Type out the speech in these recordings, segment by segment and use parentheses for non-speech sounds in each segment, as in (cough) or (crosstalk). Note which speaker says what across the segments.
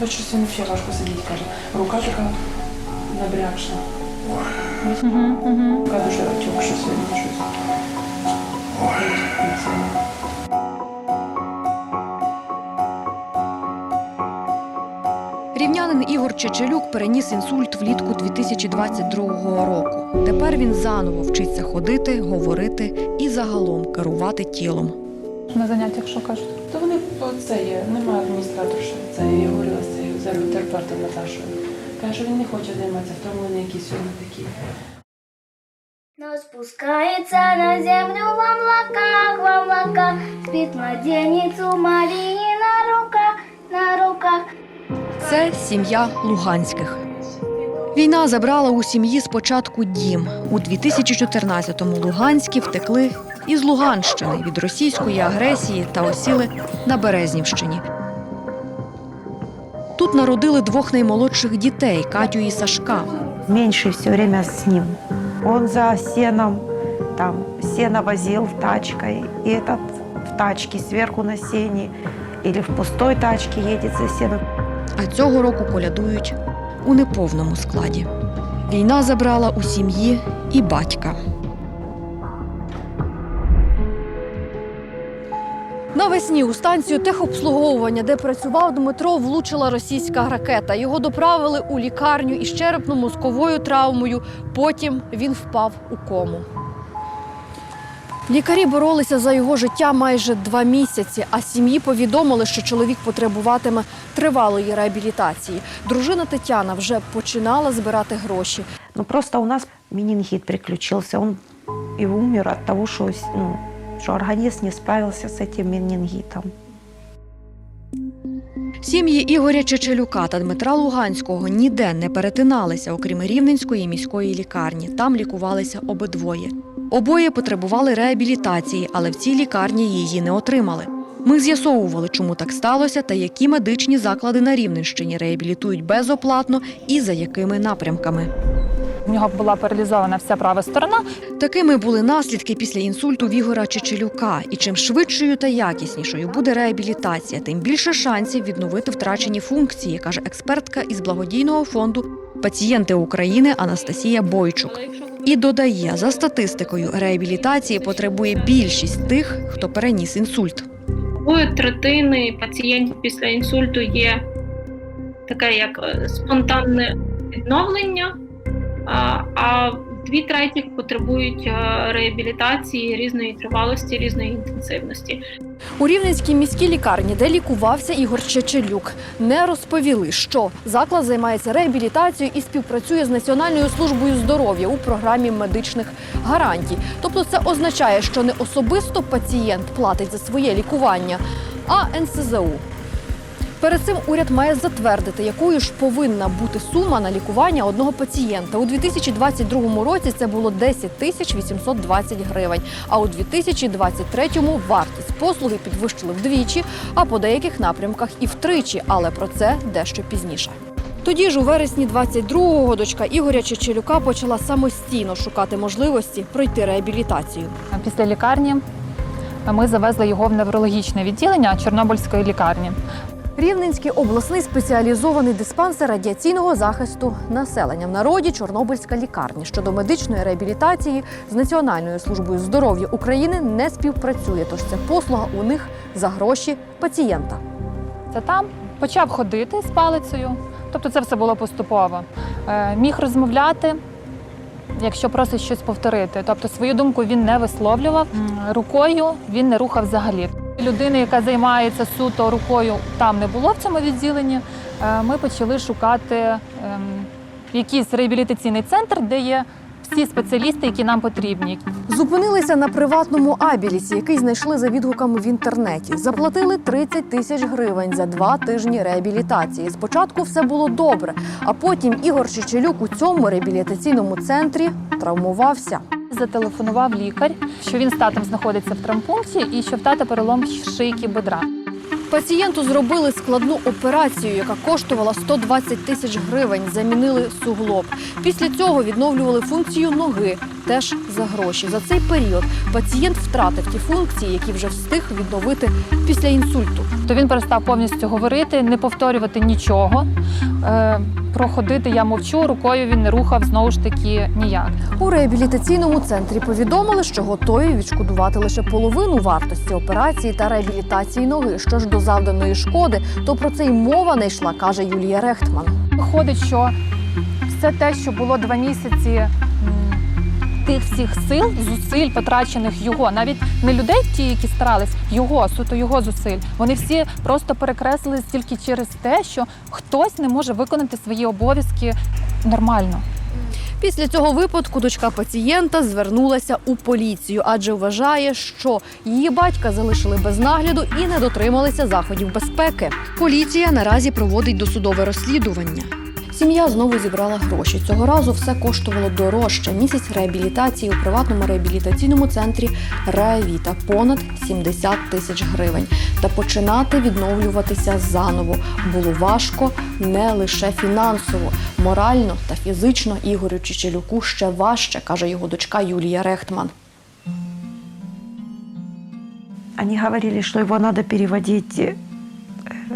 Speaker 1: Ну, щось він взагалі важко сидіти, каже. Рука така набрякша. Рука дуже отекша сьогодні щось.
Speaker 2: Рівнянин Ігор Чечелюк переніс інсульт влітку 2022 року. Тепер він заново вчиться ходити, говорити і загалом керувати тілом.
Speaker 3: На заняттях що кажуть?
Speaker 1: То вони це є, немає адміністраторши. Це я говорила з цією зернотерапевтом Наташою. Каже, він не хоче займатися, втомлений якісь сьогодні такі.
Speaker 4: Но спускается на землю в облаках, в облаках Спит младенец у Марии на руках, на руках
Speaker 2: Це сім'я Луганських. Війна забрала у сім'ї спочатку дім. У 2014-му Луганські втекли із Луганщини від російської агресії та осіли на Березнівщині. Тут народили двох наймолодших дітей Катю і Сашка.
Speaker 5: меньше все время с ним. Он за сеном, там, сено возил тачкой, и этот в тачке сверху на сене, или в пустой тачке едет за сеном.
Speaker 2: А цього року колядують у неповному складі. Війна забрала у сім'ї і батька. Навесні у станцію техобслуговування, де працював Дмитро, влучила російська ракета. Його доправили у лікарню із черепно-мозковою травмою. Потім він впав у кому. Лікарі боролися за його життя майже два місяці, а сім'ї повідомили, що чоловік потребуватиме тривалої реабілітації. Дружина Тетяна вже починала збирати гроші.
Speaker 5: Ну, просто у нас менингит приключился, он и умер от того, что, ну, что организм не справился с этим менингитом.
Speaker 2: Сім'ї Ігоря Чечелюка та Дмитра Луганського ніде не перетиналися, окрім Рівненської міської лікарні. Там лікувалися обидвоє. Обоє потребували реабілітації, але в цій лікарні її не отримали. Ми з'ясовували, чому так сталося та які медичні заклади на Рівненщині реабілітують безоплатно і за якими напрямками.
Speaker 3: У нього була паралізована вся права сторона.
Speaker 2: Такими були наслідки після інсульту в Ігора Чечелюка. І чим швидшою та якіснішою буде реабілітація, тим більше шансів відновити втрачені функції, каже експертка із благодійного фонду Пацієнти України Анастасія Бойчук. І додає, за статистикою, реабілітації потребує більшість тих, хто переніс інсульт.
Speaker 6: Двоє третини пацієнтів після інсульту є таке як е, спонтанне відновлення, а- а дві третіх потребують е, реабілітації різної тривалості, різної інтенсивності.
Speaker 2: У Рівненській міській лікарні, де лікувався Ігор Чечелюк, не розповіли, що заклад займається реабілітацією і співпрацює з Національною службою здоров'я у програмі медичних гарантій. Тобто, це означає, що не особисто пацієнт платить за своє лікування, а НСЗУ. Перед цим уряд має затвердити, якою ж повинна бути сума на лікування одного пацієнта. У 2022 році це було 10 тисяч 820 гривень. А у 2023-му вартість послуги підвищили вдвічі, а по деяких напрямках і втричі. Але про це дещо пізніше. Тоді ж у вересні 22-го дочка Ігоря Чечелюка почала самостійно шукати можливості пройти реабілітацію.
Speaker 3: Після лікарні ми завезли його в неврологічне відділення Чорнобильської лікарні.
Speaker 2: Рівненський обласний спеціалізований диспансер радіаційного захисту населення в народі Чорнобильська лікарня щодо медичної реабілітації з Національною службою здоров'я України не співпрацює. Тож це послуга у них за гроші пацієнта.
Speaker 3: Це там почав ходити з палицею, тобто це все було поступово. Е, Міг розмовляти, якщо просить щось повторити. Тобто свою думку він не висловлював. Рукою він не рухав взагалі. Людини, яка займається суто рукою, там не було в цьому відділенні. Е, Ми почали шукати ем, якийсь реабілітаційний центр, де є всі спеціалісти, які нам потрібні.
Speaker 2: Зупинилися на приватному абілісі, який знайшли за відгуками в інтернеті. Заплатили 30 тисяч гривень за два тижні реабілітації. Спочатку все було добре, а потім Ігор Чечелюк у цьому реабілітаційному центрі травмувався.
Speaker 3: Зателефонував лікар, що він з татом знаходиться в травмпункті і що в тата перелом шийки бедра.
Speaker 2: Пацієнту зробили складну операцію, яка коштувала 120 тисяч гривень. Замінили суглоб. Після цього відновлювали функцію ноги теж за гроші. За цей період пацієнт втратив ті функції, які вже встиг відновити після інсульту.
Speaker 3: То він перестав повністю говорити, не повторювати нічого. Е, проходити я мовчу, рукою він не рухав знову ж таки ніяк.
Speaker 2: У реабілітаційному центрі повідомили, що готові відшкодувати лише половину вартості операції та реабілітації ноги. Що ж до завданої шкоди, то про це й мова не йшла, каже Юлія Рехтман.
Speaker 3: Виходить, що все те, що було два місяці тих всіх сил, зусиль, потрачених його, навіть не людей, ті, які старались, його, суто його зусиль. Вони всі просто перекреслились тільки через те, що хтось не може виконати свої обов'язки нормально.
Speaker 2: Після цього випадку дочка пацієнта звернулася у поліцію, адже вважає, що її батька залишили без нагляду і не дотрималися заходів безпеки. Поліція наразі проводить досудове розслідування. Сім'я знову зібрала гроші. Цього разу все коштувало дорожче. Місяць реабілітації у приватному реабілітаційному центрі Реавіта понад 70 тисяч гривень. Та починати відновлюватися заново було важко не лише фінансово, морально та фізично Ігорю Чечелюку ще важче, каже його дочка Юлія Рехтман.
Speaker 5: Они говорили, что его надо переводить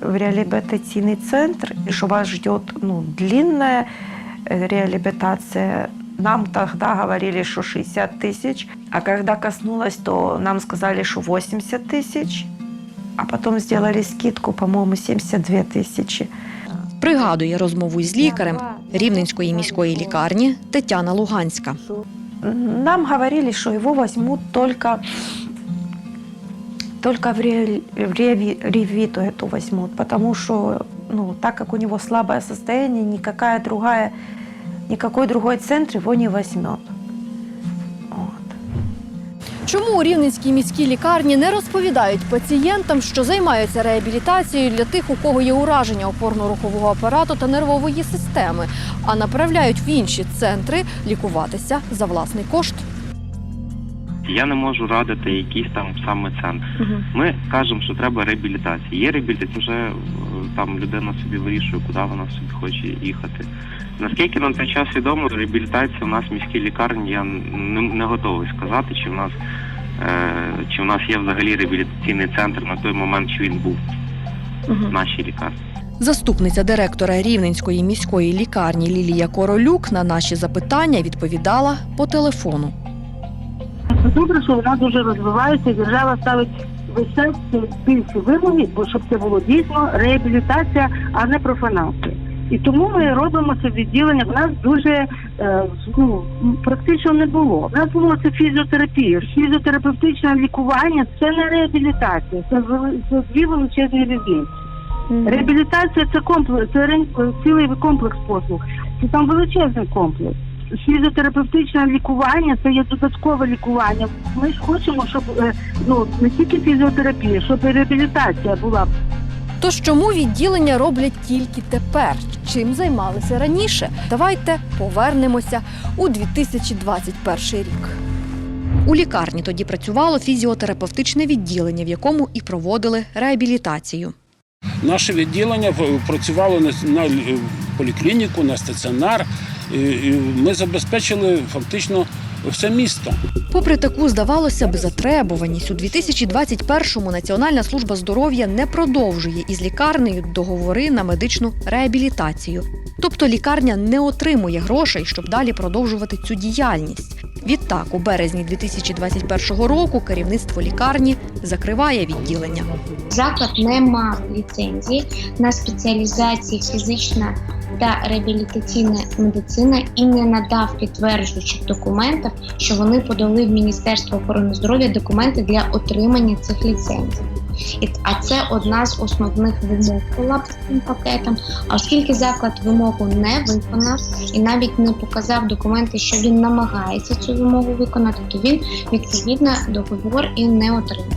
Speaker 5: в реабилитационный центр, и что вас ждет ну, длинная э, реабилитация. Нам тогда говорили, что 60 тысяч, а когда коснулось, то нам сказали, что 80 тысяч, а потом сделали скидку, по-моему, 72 тисячі.
Speaker 2: Пригадує розмову з лікарем Рівненської міської лікарні Тетяна Луганська.
Speaker 5: Нам говорили, что его возьмут только, только в, ре, в ревиту эту возьмут, потому что, ну, так как у него слабое состояние, никакая другая, никакой другой центр его не возьмет.
Speaker 2: Чому у Рівненській міській лікарні не розповідають пацієнтам, що займаються реабілітацією для тих, у кого є ураження опорно-рухового апарату та нервової системи, а направляють в інші центри лікуватися за власний кошт?
Speaker 7: Я не можу радити якийсь там саме центр. Ми кажемо, що треба реабілітація. Є реабілітація, вже е, там людина собі вирішує, куди вона собі хоче їхати. Наскільки нам той час відомо, реабілітація у нас в міській лікарні, я не, не готовий сказати, чи в нас е, чи в нас є взагалі реабілітаційний центр на той момент, що він був в нашій лікарні.
Speaker 2: Заступниця директора Рівненської міської лікарні Лілія Королюк на наші запитання відповідала по телефону.
Speaker 8: Це добре, що вона дуже розвивається, держава ставить висять більші вимоги, бо щоб це було дійсно реабілітація, а не профанація. І тому ми робимо це відділення. В нас дуже е, ну, практично не було. В нас було це фізіотерапія. Фізіотерапевтичне лікування це не реабілітація, це, це дві величезні різниці. Реабілітація це комплекс, це цілий комплекс послуг. Це там величезний комплекс. Фізіотерапевтичне лікування це є додаткове лікування. Ми ж хочемо, щоб е, ну не тільки фізіотерапія, щоб і реабілітація була.
Speaker 2: Тож чому відділення роблять тільки тепер? Чим займалися раніше? Давайте повернемося у 2021 рік. У лікарні тоді працювало фізіотерапевтичне відділення, в якому і проводили реабілітацію.
Speaker 9: Наше відділення працювало на, е, поліклініку, на стаціонар. І, ми забезпечили фактично все місто.
Speaker 2: Попри таку, здавалося б, затребуваність у 2021-му Національна служба здоров'я не продовжує із лікарнею договори на медичну реабілітацію. Тобто лікарня не отримує грошей, щоб далі продовжувати цю діяльність. Відтак, у березні 2021 року керівництво лікарні закриває відділення.
Speaker 10: Заклад не мав ліцензії на спеціалізації фізична та реабілітаційна медицина і не надав підтверджуючих документів, що вони подали в Міністерство охорони здоров'я документи для отримання цих ліцензій. А це одна з основних вимог була б цим пакетом. А оскільки заклад вимогу не виконав і навіть не показав документи, що він намагається цю вимогу виконати, то він відповідно договор і не отримав.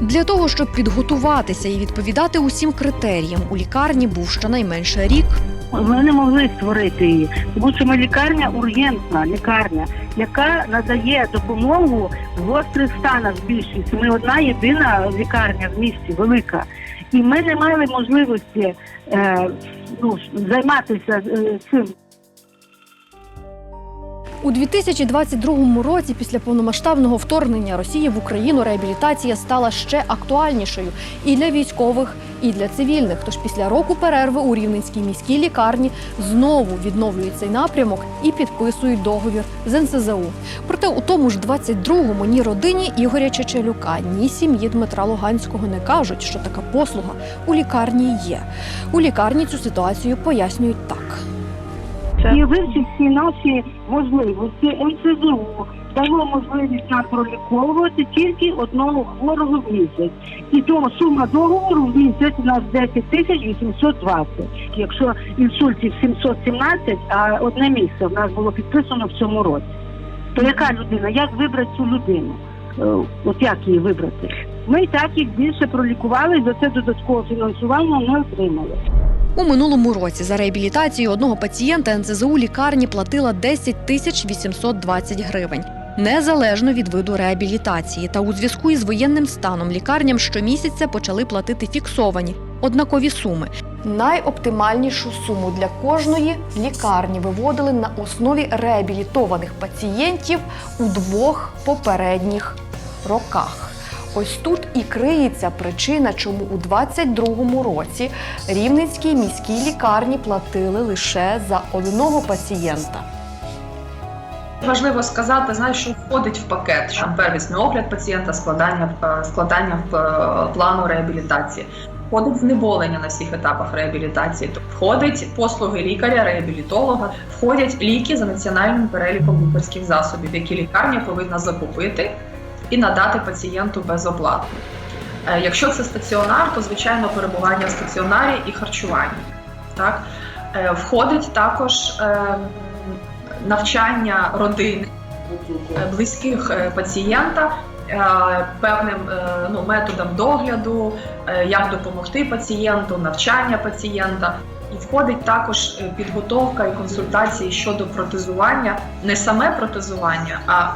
Speaker 2: Для того, щоб підготуватися і відповідати усім критеріям, у лікарні був щонайменше рік.
Speaker 8: Ми не могли створити її, тому що ми лікарня ургентна лікарня, яка надає допомогу в гострих станах більшість. Ми одна єдина лікарня в місті, велика. І ми не мали можливості е, ну, займатися е, цим.
Speaker 2: У 2022 році, після повномасштабного вторгнення Росії в Україну, реабілітація стала ще актуальнішою і для військових, і для цивільних. Тож після року перерви у Рівненській міській лікарні знову відновлюють цей напрямок і підписують договір з НСЗУ. Проте у тому ж 22-му ні родині Ігоря Чечелюка, ні сім'ї Дмитра Луганського не кажуть, що така послуга у лікарні є. У лікарні цю ситуацію пояснюють так.
Speaker 8: І вивчив всі наші можливості. МСЗУ дало можливість нам проліковувати тільки одного хворого в місяць. І тому сума договору в місяць у нас 10 тисяч 820. Якщо інсультів 717, а одне місце в нас було підписано в цьому році. То яка людина? Як вибрати цю людину? Е, От як її вибрати? Ми так їх більше пролікували, за це додаткового фінансування не отримали.
Speaker 2: У минулому році за реабілітацію одного пацієнта НСЗУ лікарні платила 10 тисяч 820 гривень. Незалежно від виду реабілітації, та у зв'язку із воєнним станом лікарням щомісяця почали платити фіксовані однакові суми. Найоптимальнішу суму для кожної лікарні виводили на основі реабілітованих пацієнтів у двох попередніх роках. Ось тут і криється причина, чому у 22-му році Рівненській міській лікарні платили лише за одного пацієнта.
Speaker 11: Важливо сказати, знаєш, що входить в пакет що первісний огляд пацієнта, складання е, складання е, плану реабілітації. Входить знеболення на всіх етапах реабілітації. Тобто Входить послуги лікаря, реабілітолога, входять ліки за національним переліком лікарських засобів, які лікарня повинна закупити і надати пацієнту безоплатно. Е, Якщо це стаціонар, то звичайно перебування в стаціонарі і харчування. Так входить також навчання родини е, близьких е, пацієнта е, певним ну, методом догляду, як допомогти пацієнту, навчання пацієнта. І входить також підготовка і консультації щодо протезування, не саме протезування, а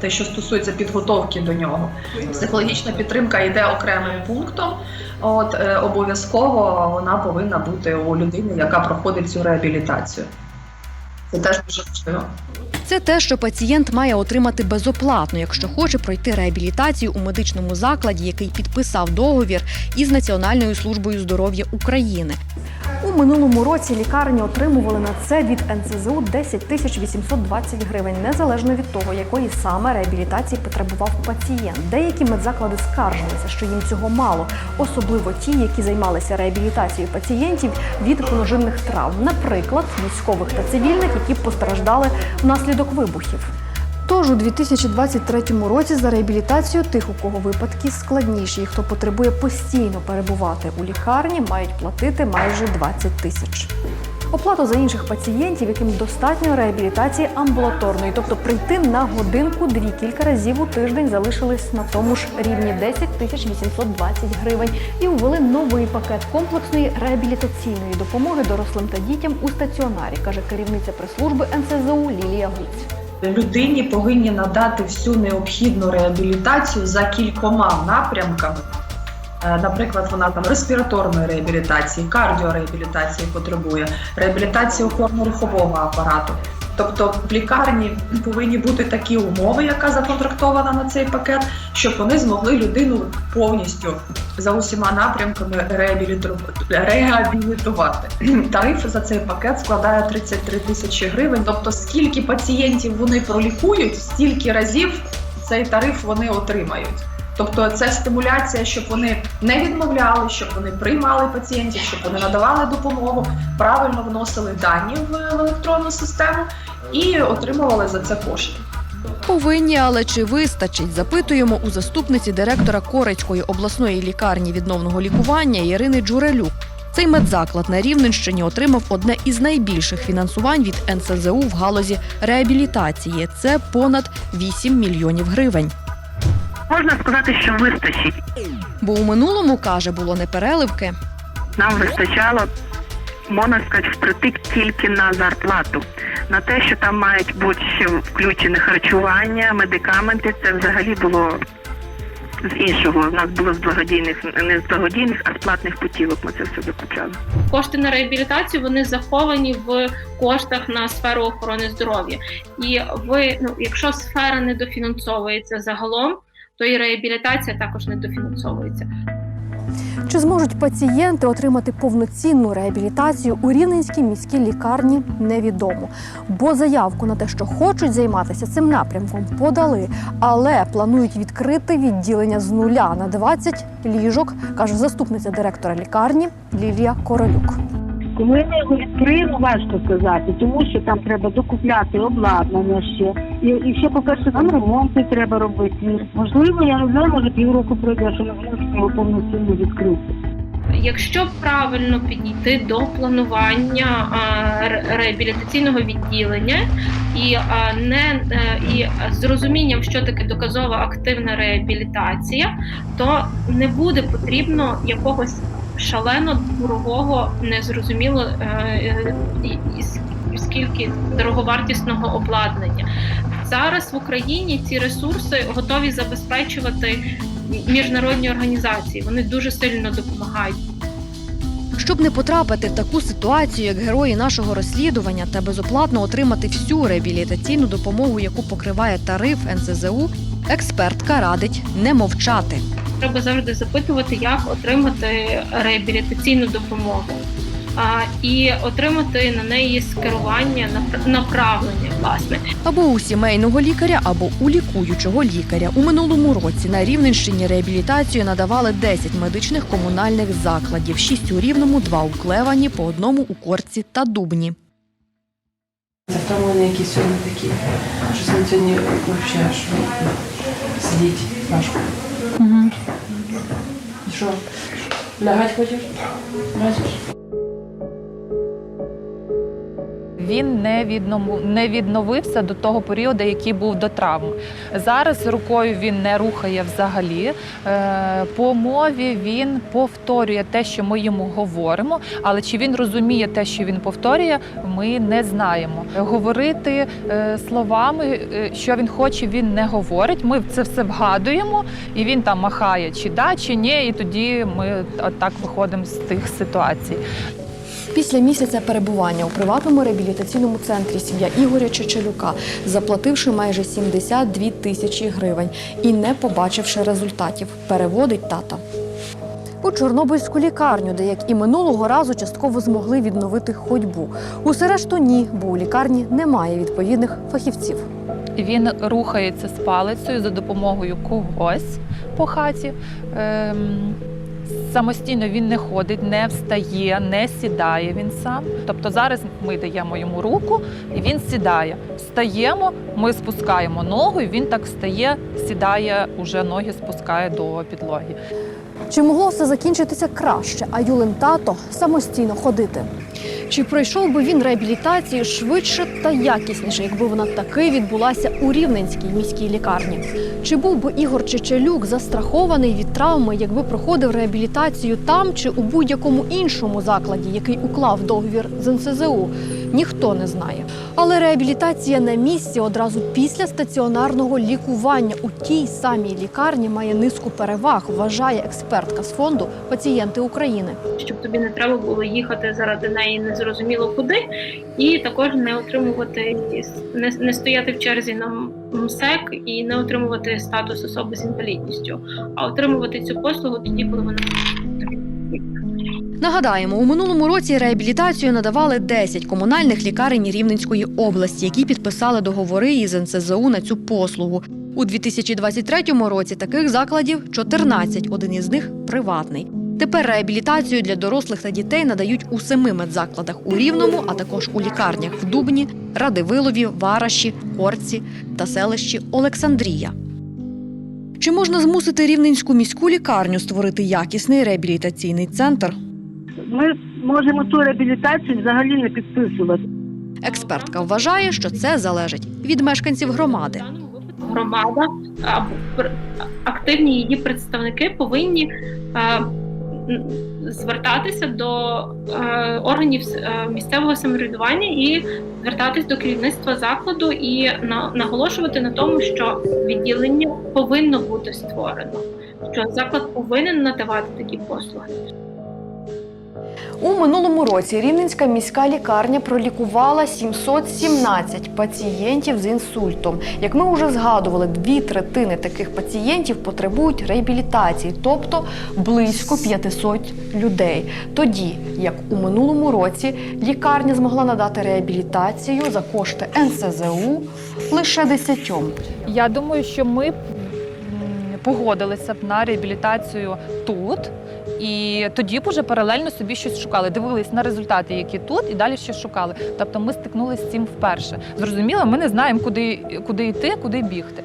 Speaker 11: те, що стосується підготовки до нього. Психологічна підтримка йде окремим пунктом. От обов'язково вона повинна бути у людини, яка проходить цю реабілітацію. Це теж дуже важливо.
Speaker 2: Це те, що пацієнт має отримати безоплатно, якщо хоче пройти реабілітацію у медичному закладі, який підписав договір із Національною службою здоров'я України. Минулому році лікарні отримували на це від НСЗУ 10 тисяч 820 гривень, незалежно від того, якої саме реабілітації потребував пацієнт. Деякі медзаклади скаржилися, що їм цього мало, особливо ті, які займалися реабілітацією пацієнтів від поножинних травм, наприклад, військових та цивільних, які постраждали внаслідок вибухів. Тож у 2023 році за реабілітацію тих, у кого випадки складніші, і хто потребує постійно перебувати у лікарні, мають платити майже 20 тисяч. Оплату за інших пацієнтів, яким достатньо реабілітації амбулаторної, тобто прийти на годинку дві кілька разів у тиждень залишились на тому ж рівні 10 тисяч 820 гривень і ввели новий пакет комплексної реабілітаційної допомоги дорослим та дітям у стаціонарі, каже керівниця прес-служби НСЗУ Лілія Гуць.
Speaker 11: Людині повинні надати всю необхідну реабілітацію за кількома напрямками. Е, Наприклад, вона там респіраторної реабілітації, кардіореабілітації потребує, реабілітації опорно-рухового апарату. Тобто в лікарні повинні бути такі умови, яка законтрактована на цей пакет, щоб вони змогли людину повністю за усіма напрямками реабіліту- реабілітувати. (clears throat) Тариф за цей пакет складає 33 тисячі гривень. Тобто, скільки пацієнтів вони пролікують, стільки разів цей тариф вони отримають. Тобто це стимуляція, щоб вони не відмовляли, щоб вони приймали пацієнтів, щоб вони надавали допомогу, правильно вносили дані в електронну систему і отримували за це кошти.
Speaker 2: Повинні, але чи вистачить? Запитуємо у заступниці директора Корецької обласної лікарні відновного лікування Ірини Джурелюк. Цей медзаклад на Рівненщині отримав одне із найбільших фінансувань від НСЗУ в галузі реабілітації. Це понад 8 мільйонів гривень.
Speaker 12: Можна сказати, що вистачить.
Speaker 2: Бо у минулому каже, було непереливки.
Speaker 12: Нам вистачало, можна сказати, впритик тільки на зарплату. На те, що там мають бути ще включене харчування, медикаменти, це взагалі було з іншого. У нас було з благодійних, не з благодійних, а з платних путівок. Ми це все закупляли.
Speaker 6: Кошти на реабілітацію вони заховані в коштах на сферу охорони здоров'я. І ви, ну, якщо сфера не дофінансовується загалом, то і реабілітація також не дофінансовується.
Speaker 2: Чи зможуть пацієнти отримати повноцінну реабілітацію у Рівненській міській лікарні, невідомо. Бо заявку на те, що хочуть займатися цим напрямком, подали, але планують відкрити відділення з нуля на 20 ліжок, каже заступниця директора лікарні Лілія Королюк.
Speaker 8: Коли ми його відкриємо, важко сказати, тому що там треба докупляти обладнання ще. І, і ще, по-перше, там ремонти треба робити. Можливо, я не знаю, може півроку пройде, що його повноцінно відкрити.
Speaker 6: Якщо правильно підійти до планування реабілітаційного відділення і не е, і з розумінням, що таке доказова активна реабілітація, то не буде потрібно якогось шалено дорогого, незрозуміло е, е, скільки дороговартісного обладнання. Зараз в Україні ці ресурси готові забезпечувати міжнародні організації. Вони дуже сильно допомагають.
Speaker 2: Щоб не потрапити в таку ситуацію, як герої нашого розслідування, та безоплатно отримати всю реабілітаційну допомогу, яку покриває тариф НСЗУ, експертка радить не мовчати.
Speaker 6: Треба завжди запитувати, як отримати реабілітаційну допомогу. І отримати на неї скерування, направлення, власне.
Speaker 2: Або у сімейного лікаря, або у лікуючого лікаря. У минулому році на Рівненщині реабілітацію надавали 10 медичних комунальних закладів: 6 у Рівному, 2 у Клевані, по одному у Корці та Дубні.
Speaker 1: Це втомлені, які сьогодні такі. На сьогодні взагалі аж сидіть важко.
Speaker 3: Угу.
Speaker 1: Що? Лягать хочеш? Бачиш?
Speaker 3: Він не відному не відновився до того періоду, який був до травм. Зараз рукою він не рухає взагалі. Е, По мові він повторює те, що ми йому говоримо, але чи він розуміє те, що він повторює, ми не знаємо. Говорити е, словами, е, що він хоче, він не говорить. Ми це все вгадуємо, і він там махає чи да, чи ні, і тоді ми так виходимо з тих ситуацій.
Speaker 2: Після місяця перебування у приватному реабілітаційному центрі сім'я Ігоря Чечелюка, заплативши майже 72 тисячі гривень і не побачивши результатів, переводить тата. У Чорнобильську лікарню, де як і минулого разу частково змогли відновити ходьбу. Усе решту ні, бо у лікарні немає відповідних фахівців.
Speaker 3: Він рухається з палицею за допомогою когось по хаті. Ем, самостійно він не ходить, не встає, не сідає він сам. Тобто зараз ми даємо йому руку і він сідає. Встаємо, ми спускаємо ногу, і він так встає, сідає, уже ноги спускає до підлоги.
Speaker 2: Чи могло все закінчитися краще, а Юлин тато самостійно ходити? Чи пройшов би він реабілітацію швидше та якісніше, якби вона таки відбулася у Рівненській міській лікарні? Чи був би Ігор Чечелюк застрахований від травми, якби проходив реабілітацію там чи у будь-якому іншому закладі, який уклав договір з НСЗУ? Ніхто не знає. Але реабілітація на місці одразу після стаціонарного лікування у тій самій лікарні має низку переваг, вважає експертка з фонду Пацієнти України.
Speaker 6: щоб тобі не треба було їхати заради неї незрозуміло куди, і також не отримувати не, не стояти в черзі на МСЕК і не отримувати статус особи з інвалідністю, а отримувати цю послугу тоді, коли вона
Speaker 2: Нагадаємо, у минулому році реабілітацію надавали 10 комунальних лікарень Рівненської області, які підписали договори із НСЗУ на цю послугу. У 2023 році таких закладів 14, один із них приватний. Тепер реабілітацію для дорослих та дітей надають у семи медзакладах у Рівному, а також у лікарнях в Дубні, Радивилові, Вараші, Горці та селищі Олександрія. Чи можна змусити рівненську міську лікарню створити якісний реабілітаційний центр?
Speaker 8: Ми можемо ту реабілітацію взагалі не підписувати.
Speaker 2: Експертка вважає, що це залежить від мешканців громади.
Speaker 6: даному випадку громада або активні її представники повинні е, звертатися до е, органів е, місцевого самоврядування і звертатись до керівництва закладу і на, наголошувати на тому, що відділення повинно бути створено. що заклад повинен надавати такі послуги.
Speaker 2: У минулому році Рівненська міська лікарня пролікувала 717 пацієнтів з інсультом. Як ми вже згадували, дві третини таких пацієнтів потребують реабілітації, тобто близько 500 людей. Тоді, як у минулому році, лікарня змогла надати реабілітацію за кошти НСЗУ лише 10.
Speaker 3: Я думаю, що ми погодилися б на реабілітацію тут. І тоді б уже паралельно собі щось шукали, дивились на результати, які тут, і далі щось шукали. Тобто ми стикнулися з цим вперше. Зрозуміло, ми не знаємо, куди, куди йти, куди бігти.